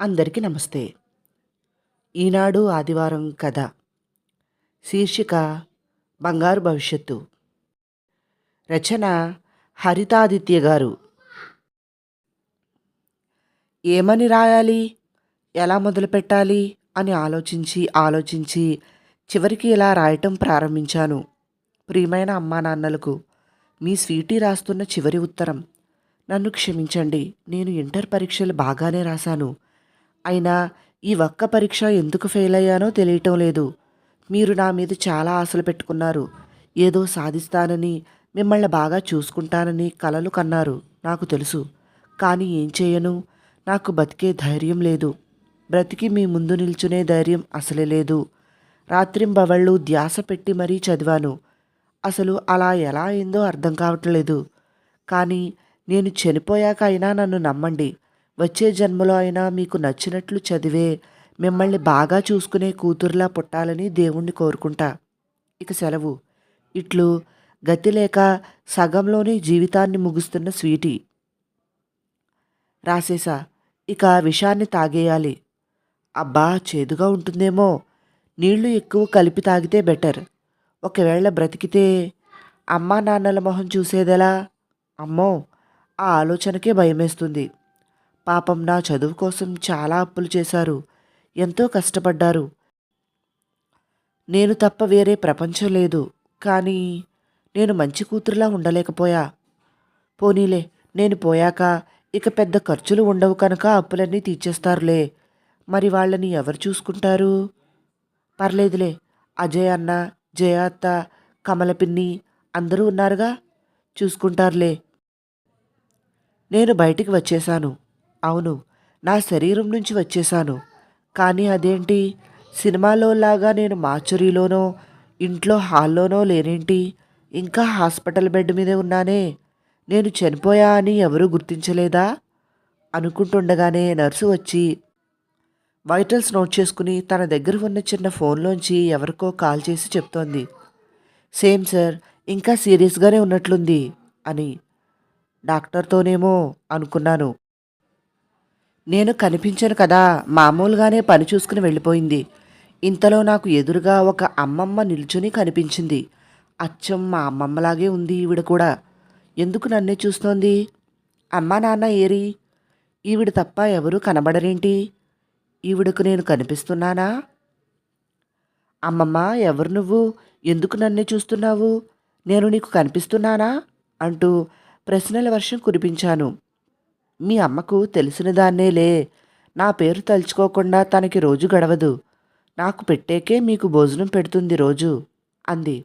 అందరికీ నమస్తే. ఈనాడు ఆదివారం కథ. శీర్షిక బంగారు భవిష్యత్తు. రచన హరితాదిత్య గారు. ఏమని రాయాలి? ఎలా మొదలు పెట్టాలి? అని ఆలోచించి ఆలోచించి చివరికి ఇలా రాయటం ప్రారంభించాను. ప్రియమైన అమ్మా నాన్నలకు మీ స్వీటీ రాస్తున్న చివరి ఉత్తరం. నన్ను క్షమించండి నేను ఇంటర్ పరీక్షలు బాగానే రాశాను. అయినా ఈ ఒక్క పరీక్ష ఎందుకు ఫెయిల్ అయ్యానో తెలియటం లేదు. మీరు నా మీద చాలా ఆశలు పెట్టుకున్నారు. ఏదో సాధిస్తానని మిమ్మల్ని బాగా చూసుకుంటానని కలలు కన్నారు నాకు తెలుసు. కానీ ఏం చేయను? నాకు బతికే ధైర్యం లేదు. బ్రతికి మీ ముందు నిల్చునే ధైర్యం అసలే లేదు. రాత్రింబవళ్ళు ధ్యాస పెట్టి మరీ చదివాను. అసలు అలా ఎలా అయిందో అర్థం కావట్లేదు. కానీ నేను చనిపోయాక అయినా నన్ను నమ్మండి. వచ్చే జన్మలో అయినా మీకు నచ్చినట్లు చదివే మిమ్మల్ని బాగా చూసుకునే కూతురులా పుట్టాలని దేవుణ్ణి కోరుకుంటా. ఇక సెలవు. ఇట్లు గతి లేక సగంలోనే జీవితాన్ని ముగుస్తున్న స్వీటీ. రాసేసా ఇక విషాన్ని తాగేయాలి. అబ్బా చేదుగా ఉంటుందేమో. నీళ్ళు ఎక్కువ కలిపి తాగితే బెటర్. ఒకవేళ బ్రతికితే అమ్మా నాన్నల మొహం చూసేదెలా? అమ్మో ఆ ఆలోచనకే భయమేస్తుంది. పాపం నా చదువు కోసం చాలా అప్పులు చేశారు. ఎంతో కష్టపడ్డారు. నేను తప్ప వేరే ప్రపంచం లేదు. కానీ నేను మంచి కూతురులా ఉండలేకపోయా. పోనీలే నేను పోయాక ఇక పెద్ద ఖర్చులు ఉండవు కనుక అప్పులన్నీ తీర్చేస్తారులే. మరి వాళ్ళని ఎవరు చూసుకుంటారు? పర్లేదులే అజయ్ అన్న జయ అత్త కమల పిన్ని అందరూ ఉన్నారుగా? చూసుకుంటారులే. నేను బయటికి వచ్చేశాను. అవును నా శరీరం నుంచి వచ్చేశాను. కానీ అదేంటి? సినిమాలో లాగా నేను మాచురీలోనో ఇంట్లో హాల్లోనో లేనేంటి? ఇంకా హాస్పిటల్ బెడ్ మీదే ఉన్నానే. నేను చనిపోయా అని ఎవరూ గుర్తించలేదా? అనుకుంటుండగానే నర్సు వచ్చి వైటల్స్ నోట్ చేసుకుని తన దగ్గర ఉన్న చిన్న ఫోన్లోంచి ఎవరికో కాల్ చేసి చెప్తోంది. సేమ్ సార్ ఇంకా సీరియస్గానే ఉన్నట్లుంది అని డాక్టర్తోనేమో అనుకున్నాను. నేను కనిపించను కదా. మామూలుగానే పని చూసుకుని వెళ్ళిపోయింది. ఇంతలో నాకు ఎదురుగా ఒక అమ్మమ్మ నిల్చుని కనిపించింది. అచ్చం మా అమ్మమ్మలాగే ఉంది ఈవిడ కూడా. ఎందుకు నన్నే చూస్తోంది? అమ్మా నాన్న ఏరి? ఈవిడ తప్ప ఎవరూ కనబడరేంటి? ఈవిడకు నేను కనిపిస్తున్నానా? అమ్మమ్మ ఎవరు నువ్వు? ఎందుకు నన్నే చూస్తున్నావు? నేను నీకు కనిపిస్తున్నానా? అంటూ ప్రశ్నల వర్షం కురిపించాను. మీ అమ్మకు తెలిసిన దాన్నేలే. నా పేరు తలుచుకోకుండా తనకి రోజు గడవదు. నాకు పెట్టేకే మీకు భోజనం పెడుతుంది రోజు అంది.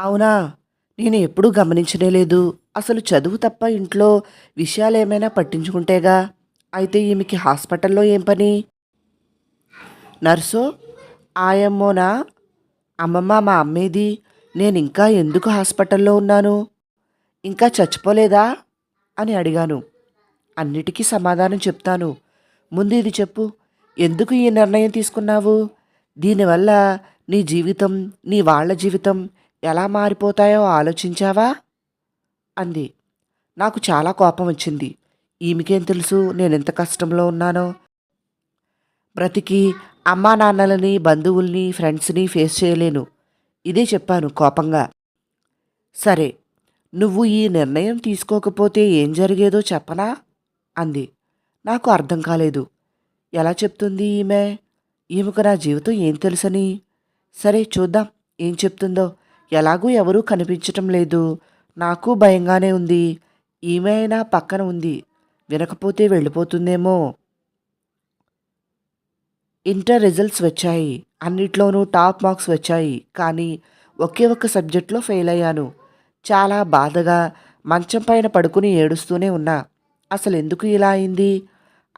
అవునా? నేను ఎప్పుడూ గమనించనే లేదు. అసలు చదువు తప్ప ఇంట్లో విషయాలు ఏమైనా పట్టించుకుంటేగా? అయితే ఈమెకి హాస్పిటల్లో ఏం పని? నర్సో? ఆయమ్మోనా? అమ్మమ్మ మా అమ్మేది? నేను ఇంకా ఎందుకు హాస్పిటల్లో ఉన్నాను? ఇంకా చచ్చిపోలేదా? అని అడిగాను. అన్నిటికీ సమాధానం చెప్తాను. ముందు ఇది చెప్పు. ఎందుకు ఈ నిర్ణయం తీసుకున్నావు? దీనివల్ల నీ జీవితం నీ వాళ్ళ జీవితం ఎలా మారిపోతాయో ఆలోచించావా? అంది. నాకు చాలా కోపం వచ్చింది. ఈమెకేం తెలుసు నేను ఎంత కష్టంలో ఉన్నానో? బ్రతికి అమ్మా నాన్నలని బంధువుల్ని ఫ్రెండ్స్ని ఫేస్ చేయలేను. ఇదే చెప్పాను కోపంగా. సరే నువ్వు ఈ నిర్ణయం తీసుకోకపోతే ఏం జరిగేదో చెప్పనా? అంది. నాకు అర్థం కాలేదు. ఎలా చెప్తుంది ఈమె? ఈమెకు నా జీవితం ఏం తెలుసని? సరే చూద్దాం. ఏం చెప్తుందో. ఎలాగూ ఎవరూ కనిపించటం లేదు. నాకు భయంగానే ఉంది. ఈమె అయినా పక్కన ఉంది. వినకపోతే వెళ్ళిపోతుందేమో. ఇంటర్ రిజల్ట్స్ వచ్చాయి. అన్నిట్లోనూ టాప్ మార్క్స్ వచ్చాయి. కానీ ఒకే ఒక్క సబ్జెక్ట్లో ఫెయిల్ అయ్యాను. చాలా బాధగా మంచం పైన పడుకుని ఏడుస్తూనే ఉన్నా. అసలు ఎందుకు ఇలా అయింది?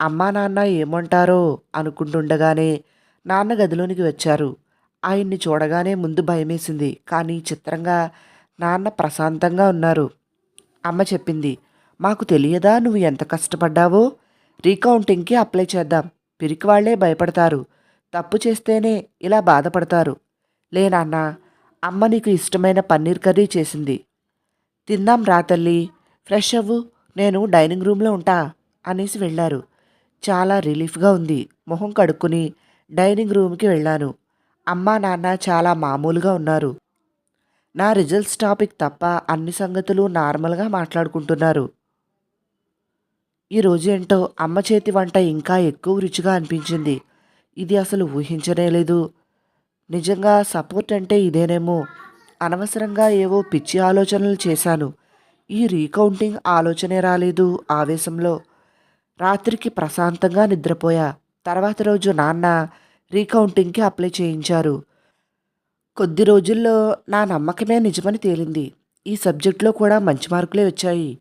అమ్మా నాన్న ఏమంటారో? అనుకుంటుండగానే నాన్న గదిలోనికి వచ్చారు. ఆయన్ని చూడగానే ముందు భయమేసింది. కానీ చిత్రంగా నాన్న ప్రశాంతంగా ఉన్నారు. అమ్మ చెప్పింది మాకు తెలియదా నువ్వు ఎంత కష్టపడ్డావో? రీకౌంటింగ్కి అప్లై చేద్దాం. పిరికి వాళ్ళే భయపడతారు. తప్పు చేస్తేనే ఇలా బాధపడతారు. లే నాన్న అమ్మ నీకు ఇష్టమైన పన్నీర్ కర్రీ చేసింది. తిందాం రా తల్లి. ఫ్రెష్ అవ్వు. నేను డైనింగ్ రూమ్లో ఉంటా అనేసి వెళ్ళారు. చాలా రిలీఫ్గా ఉంది. మొహం కడుక్కుని డైనింగ్ రూమ్కి వెళ్ళాను. అమ్మా నాన్న చాలా మామూలుగా ఉన్నారు. నా రిజల్ట్స్ టాపిక్ తప్ప అన్ని సంగతులు నార్మల్గా మాట్లాడుకుంటున్నారు. ఈరోజు ఏంటో అమ్మ చేతి వంట ఇంకా ఎక్కువ రుచిగా అనిపించింది. ఇది అసలు ఊహించనే లేదు. నిజంగా సపోర్ట్ అంటే ఇదేనేమో. అనవసరంగా ఏవో పిచ్చి ఆలోచనలు చేశాను. ఈ రీకౌంటింగ్ ఆలోచనే రాలేదు ఆవేశంలో. రాత్రికి ప్రశాంతంగా నిద్రపోయా. తర్వాత రోజు నాన్న రీకౌంటింగ్కి అప్లై చేయించారు. కొద్ది రోజుల్లో నా నమ్మకమే నిజమని తేలింది. ఈ సబ్జెక్ట్లో కూడా మంచి మార్కులే వచ్చాయి.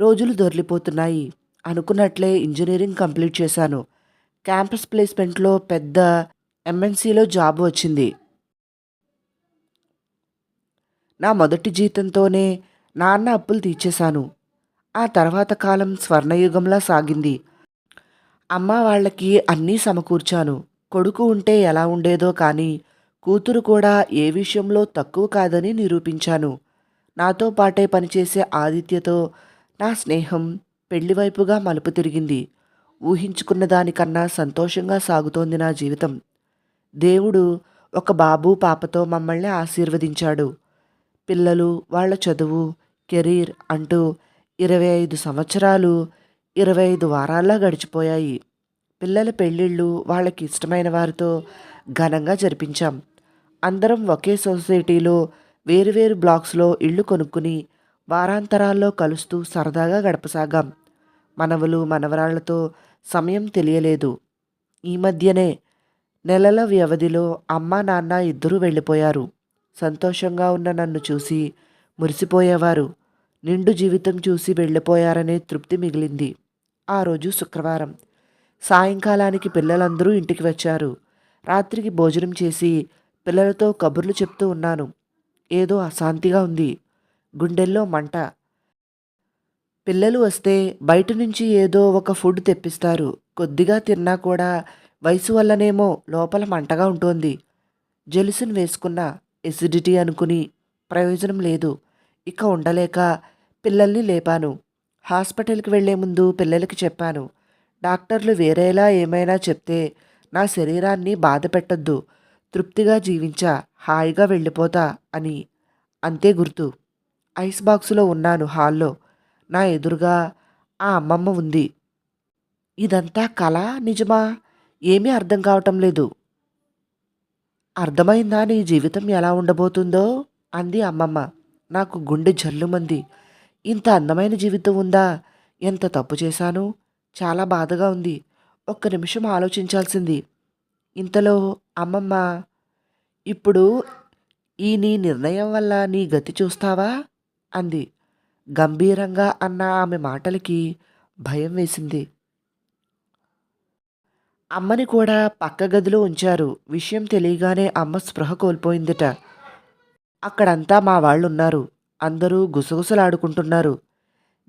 రోజులు దొరిలిపోతున్నాయి అనుకున్నట్లే ఇంజనీరింగ్ కంప్లీట్ చేశాను. క్యాంపస్ ప్లేస్మెంట్లో పెద్ద ఎంఎన్సీలో జాబ్ వచ్చింది. నా మొదటి జీతంతోనే నాన్న అప్పులు తీర్చేశాను. ఆ తర్వాత కాలం స్వర్ణయుగంలా సాగింది. అమ్మ వాళ్ళకి అన్నీ సమకూర్చాను. కొడుకు ఉంటే ఎలా ఉండేదో కానీ కూతురు కూడా ఏ విషయంలో తక్కువ కాదని నిరూపించాను. నాతో పాటే పనిచేసే ఆదిత్యతో నా స్నేహం పెళ్ళివైపుగా మలుపు తిరిగింది. ఊహించుకున్న దానికన్నా సంతోషంగా సాగుతోంది నా జీవితం. దేవుడు ఒక బాబు పాపతో మమ్మల్ని ఆశీర్వదించాడు. పిల్లలు వాళ్ళ చదువు కెరీర్ అంటూ ఇరవై ఐదు సంవత్సరాలు ఇరవై ఐదు వారాల్లా గడిచిపోయాయి. పిల్లల పెళ్ళిళ్ళు వాళ్ళకి ఇష్టమైన వారితో ఘనంగా జరిపించాం. అందరం ఒకే సొసైటీలో వేరువేరు బ్లాక్స్లో ఇళ్ళు కొనుక్కుని వారాంతరాల్లో కలుస్తూ సరదాగా గడపసాగాం. మనవలు మనవరాళ్ళతో సమయం తెలియలేదు. ఈ మధ్యనే నెలల వ్యవధిలో అమ్మా నాన్న ఇద్దరూ వెళ్ళిపోయారు. సంతోషంగా ఉన్న నన్ను చూసి మురిసిపోయేవారు. నిండు జీవితం చూసి వెళ్ళిపోయారనే తృప్తి మిగిలింది. ఆ రోజు శుక్రవారం. సాయంకాలానికి పిల్లలందరూ ఇంటికి వచ్చారు. రాత్రికి భోజనం చేసి పిల్లలతో కబుర్లు చెప్తూ ఉన్నాను. ఏదో అశాంతిగా ఉంది. గుండెల్లో మంట. పిల్లలు వస్తే బయట నుంచి ఏదో ఒక ఫుడ్ తెప్పిస్తారు. కొద్దిగా తిన్నా కూడా వయసు వల్లనేమో లోపల మంటగా ఉంటుంది. జెలుసును వేసుకున్న ఎసిడిటీ అనుకుని ప్రయోజనం లేదు. ఇక ఉండలేక పిల్లల్ని లేపాను. హాస్పిటల్కి వెళ్ళే ముందు పిల్లలకి చెప్పాను. డాక్టర్లు వేరేలా ఏమైనా చెప్తే నా శరీరాన్ని బాధ పెట్టద్దు. తృప్తిగా జీవించా హాయిగా వెళ్ళిపోతా అని. అంతే గుర్తు. ఐస్ బాక్సులో ఉన్నాను హాల్లో. నా ఎదురుగా ఆ అమ్మమ్మ ఉంది. ఇదంతా కళ నిజమా? ఏమీ అర్థం కావటం లేదు. అర్థమైందా నీ జీవితం ఎలా ఉండబోతుందో? అంది అమ్మమ్మ. నాకు గుండె జల్లుమంది. ఇంత అందమైన జీవితం ఉందా? ఎంత తప్పు చేశాను? చాలా బాధగా ఉంది. ఒక్క నిమిషం ఆలోచించాల్సింది. ఇంతలో అమ్మమ్మ ఇప్పుడు ఈ నీ నిర్ణయం వల్ల నీ గతి చూస్తావా? అంది. గంభీరంగా అన్న ఆమె మాటలకి భయం వేసింది. అమ్మని కూడా పక్క గదిలో ఉంచారు. విషయం తెలియగానే అమ్మ స్పృహ కోల్పోయిందిట. అక్కడంతా మా వాళ్ళున్నారు. అందరూ గుసగుసలాడుకుంటున్నారు.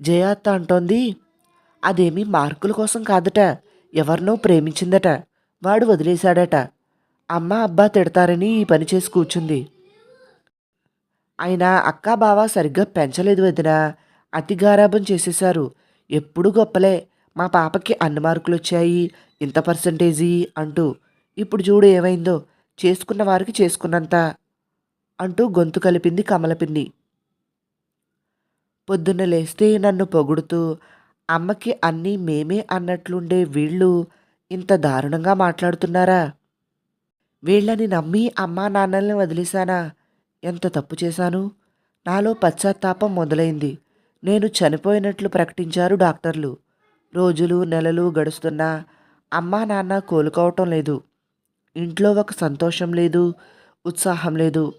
జయాత్త అంటోంది అదేమీ మార్కుల కోసం కాదట. ఎవరినో ప్రేమించిందట. వాడు వదిలేశాడట. అమ్మ అబ్బా తిడతారని ఈ పని చేసి కూర్చుంది. ఆయన అక్కా బావ సరిగ్గా పెంచలేదు వదిన. అతి గారాభం చేసేశారు. ఎప్పుడు గొప్పలే. మా పాపకి అన్ని మార్కులు వచ్చాయి ఇంత పర్సంటేజీ అంటూ ఇప్పుడు చూడు ఏమైందో చేసుకున్న వారికి చేసుకున్నంత అంటూ గొంతు కలిపింది కమలపిన్ని పొద్దున్న లేస్తే నన్ను పొగుడుతూ అమ్మకి అన్నీ మేమే అన్నట్లుండే వీళ్ళు ఇంత దారుణంగా మాట్లాడుతున్నారా? వీళ్ళని నమ్మి అమ్మా నాన్నల్ని వదిలేశానా? ఎంత తప్పు చేశాను? నాలో పశ్చాత్తాపం మొదలైంది. నేను చనిపోయినట్లు ప్రకటించారు డాక్టర్లు. రోజులు నెలలు గడుస్తున్నా అమ్మా నాన్న కోలుకోవటం లేదు. ఇంట్లో ఒక సంతోషం లేదు ఉత్సాహం లేదు.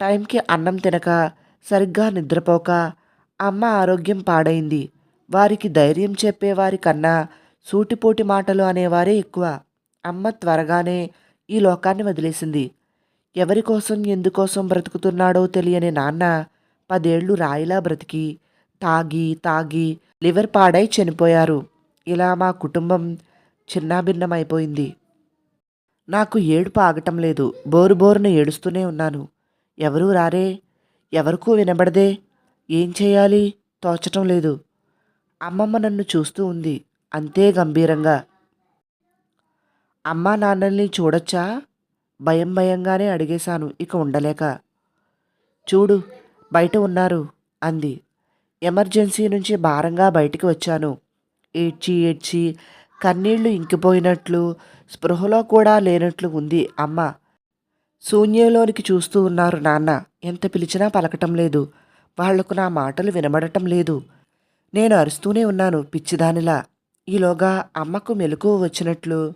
టైంకి అన్నం తినక సరిగ్గా నిద్రపోక అమ్మ ఆరోగ్యం పాడైంది. వారికి ధైర్యం చెప్పేవారికన్నా సూటిపోటి మాటలు అనేవారే ఎక్కువ. అమ్మ త్వరగానే ఈ లోకాన్ని వదిలేసింది. ఎవరి కోసం ఎందుకోసం బ్రతుకుతున్నాడో తెలియని నాన్న పదేళ్ళు రాయిలా బ్రతికి తాగి తాగి లివర్ పాడై చనిపోయారు. ఇలా మా కుటుంబం చిన్నాభిన్నమైపోయింది. నాకు ఏడుపు ఆగటం లేదు. బోరు బోరున ఏడుస్తూనే ఉన్నాను. ఎవరూ రారే? ఎవరికూ వినబడదే? ఏం చేయాలి? తోచటం లేదు. అమ్మమ్మ నన్ను చూస్తూ ఉంది. అంతే గంభీరంగా. అమ్మా నాన్నల్ని చూడొచ్చా? భయం భయంగానే అడిగేశాను. ఇక ఉండలేక. చూడు బయట ఉన్నారు అంది. ఎమర్జెన్సీ నుంచి భారంగా బయటికి వచ్చాను. ఏడ్చి ఏడ్చి కన్నీళ్ళు ఇంకిపోయినట్లు స్పృహలో కూడా లేనట్లు ఉంది అమ్మ. శూన్యంలోనికి చూస్తూ ఉన్నారు నాన్న. ఎంత పిలిచినా పలకటం లేదు. వాళ్ళకు నా మాటలు వినబడటం లేదు. నేను అరుస్తూనే ఉన్నాను పిచ్చిదానిలా. ఈలోగా అమ్మకు మెలకువ వచ్చినట్లు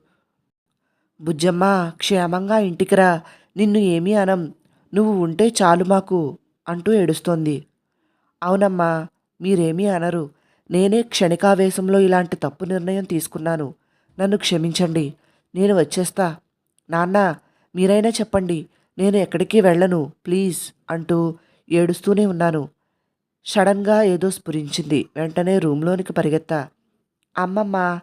బుజ్జమ్మ క్షేమంగా ఇంటికిరా నిన్ను ఏమీ అనం. నువ్వు ఉంటే చాలు మాకు అంటూ ఏడుస్తోంది. అవునమ్మా మీరేమీ అనరు. నేనే క్షణికావేశంలో ఇలాంటి తప్పు నిర్ణయం తీసుకున్నాను. నన్ను క్షమించండి. నేను వచ్చేస్తా. నాన్న మీరైనా చెప్పండి. నేను ఎక్కడికి వెళ్ళను. ప్లీజ్ అంటూ ఏడుస్తూనే ఉన్నాను. సడన్గా ఏదో స్ఫురించింది. వెంటనే రూమ్లోనికి పరిగెత్తా. అమ్మమ్మ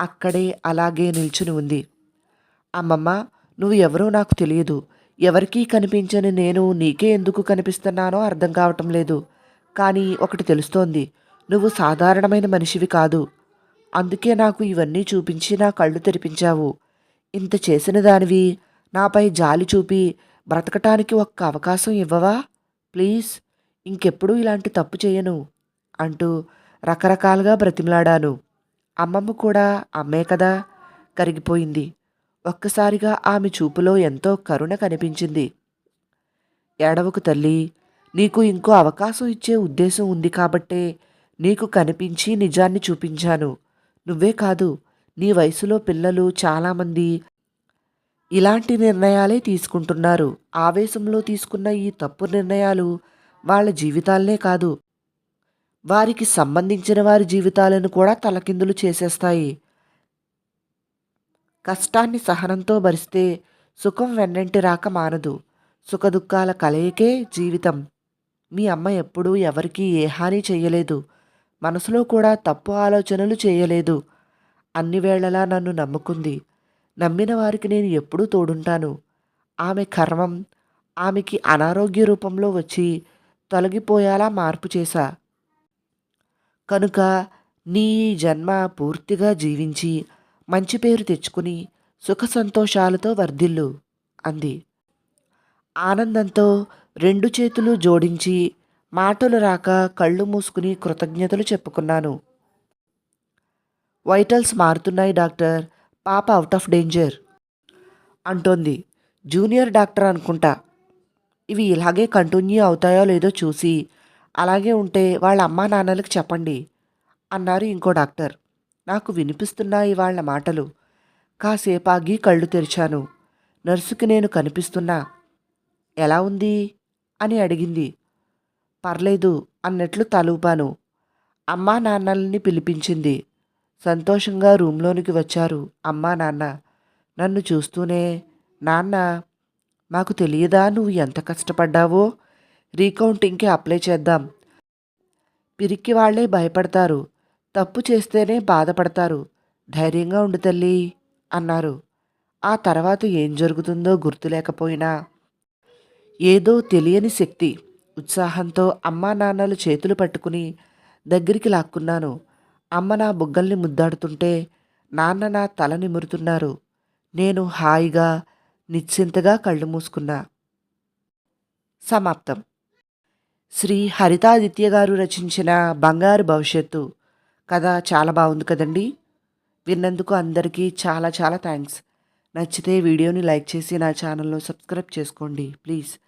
అక్కడే అలాగే నిల్చుని ఉంది. అమ్మమ్మ నువ్వు ఎవరో నాకు తెలియదు. ఎవరికీ కనిపించని నేను నీకే ఎందుకు కనిపిస్తున్నానో అర్థం కావటం లేదు. కానీ ఒకటి తెలుస్తోంది. నువ్వు సాధారణమైన మనిషివి కాదు. అందుకే నాకు ఇవన్నీ చూపించి నా కళ్ళు తెరిపించావు. ఇంత చేసిన దానివి నాపై జాలి చూపి బ్రతకటానికి ఒక్క అవకాశం ఇవ్వవా? ప్లీజ్ ఇంకెప్పుడు ఇలాంటి తప్పు చేయను అంటూ రకరకాలుగా బ్రతిమలాడాను. అమ్మమ్మ కూడా అమ్మే కదా? కరిగిపోయింది. ఒక్కసారిగా ఆమె చూపులో ఎంతో కరుణ కనిపించింది. ఏడవకు తల్లి నీకు ఇంకో అవకాశం ఇచ్చే ఉద్దేశం ఉంది కాబట్టే నీకు కనిపించి నిజాన్ని చూపించాను. నువ్వే కాదు నీ వయసులో పిల్లలు చాలామంది ఇలాంటి నిర్ణయాలే తీసుకుంటున్నారు. ఆవేశంలో తీసుకున్న ఈ తప్పు నిర్ణయాలు వాళ్ళ జీవితాలనే కాదు. వారికి సంబంధించిన వారి జీవితాలను కూడా తలకిందులు చేసేస్తాయి. కష్టాన్ని సహనంతో భరిస్తే సుఖం వెన్నంటి రాక మానదు. సుఖదుఖాల కలయికే జీవితం. మీ అమ్మ ఎప్పుడూ ఎవరికీ ఏ హాని చేయలేదు. మనసులో కూడా తప్పు ఆలోచనలు చేయలేదు. అన్ని వేళలా నన్ను నమ్ముకుంది. నమ్మిన వారికి నేను ఎప్పుడూ తోడుంటాను. ఆమె కర్మం ఆమెకి అనారోగ్య రూపంలో వచ్చి తొలగిపోయేలా మార్పు చేశా. కనుక నీ జన్మ పూర్తిగా జీవించి మంచి పేరు తెచ్చుకుని సుఖ సంతోషాలతో వర్ధిల్లు అంది. ఆనందంతో రెండు చేతులు జోడించి మాటలు రాక కళ్ళు మూసుకుని కృతజ్ఞతలు చెప్పుకున్నాను. వైటల్స్ మారుతున్నాయి డాక్టర్. పాప అవుట్ ఆఫ్ డేంజర్ అంటోంది. జూనియర్ డాక్టర్ అనుకుంటా. ఇవి ఇలాగే కంటిన్యూ అవుతాయో లేదో చూసి అలాగే ఉంటే వాళ్ళ అమ్మా నాన్నలకు చెప్పండి అన్నారు ఇంకో డాక్టర్. నాకు వినిపిస్తున్నాయి వాళ్ళ మాటలు. కాసేపాగి కళ్ళు తెరిచాను. నర్సుకి నేను కనిపిస్తున్నా. ఎలా ఉంది? అని అడిగింది. పర్లేదు అన్నట్లు తలూపాను. అమ్మా నాన్నల్ని పిలిపించింది. సంతోషంగా రూంలోనికి వచ్చారు. అమ్మా నాన్న నన్ను చూస్తూనే నాన్న మాకు తెలియదా నువ్వు ఎంత కష్టపడ్డావో? రీకౌంటింగ్కి అప్లై చేద్దాం. పిరికి వాళ్ళే భయపడతారు. తప్పు చేస్తేనే బాధపడతారు. ధైర్యంగా ఉండు తల్లి అన్నారు. ఆ తర్వాత ఏం జరుగుతుందో గుర్తులేకపోయినా ఏదో తెలియని శక్తి ఉత్సాహంతో అమ్మా నాన్నలు చేతులు పట్టుకుని దగ్గరికి లాక్కున్నాను. అమ్మ నా బుగ్గల్ని ముద్దాడుతుంటే నాన్న నా తల నిమురుతున్నారు నేను హాయిగా నిశ్చింతగా కళ్ళు మూసుకున్నా. సమాప్తం. శ్రీ హరితాదిత్య గారు రచించిన బంగారు భవిష్యత్తు కథ చాలా బాగుంది కదండి? విన్నందుకు అందరికీ చాలా చాలా థ్యాంక్స్. నచ్చితే వీడియోని లైక్ చేసి నా ఛానల్ను సబ్స్క్రైబ్ చేసుకోండి. ప్లీజ్.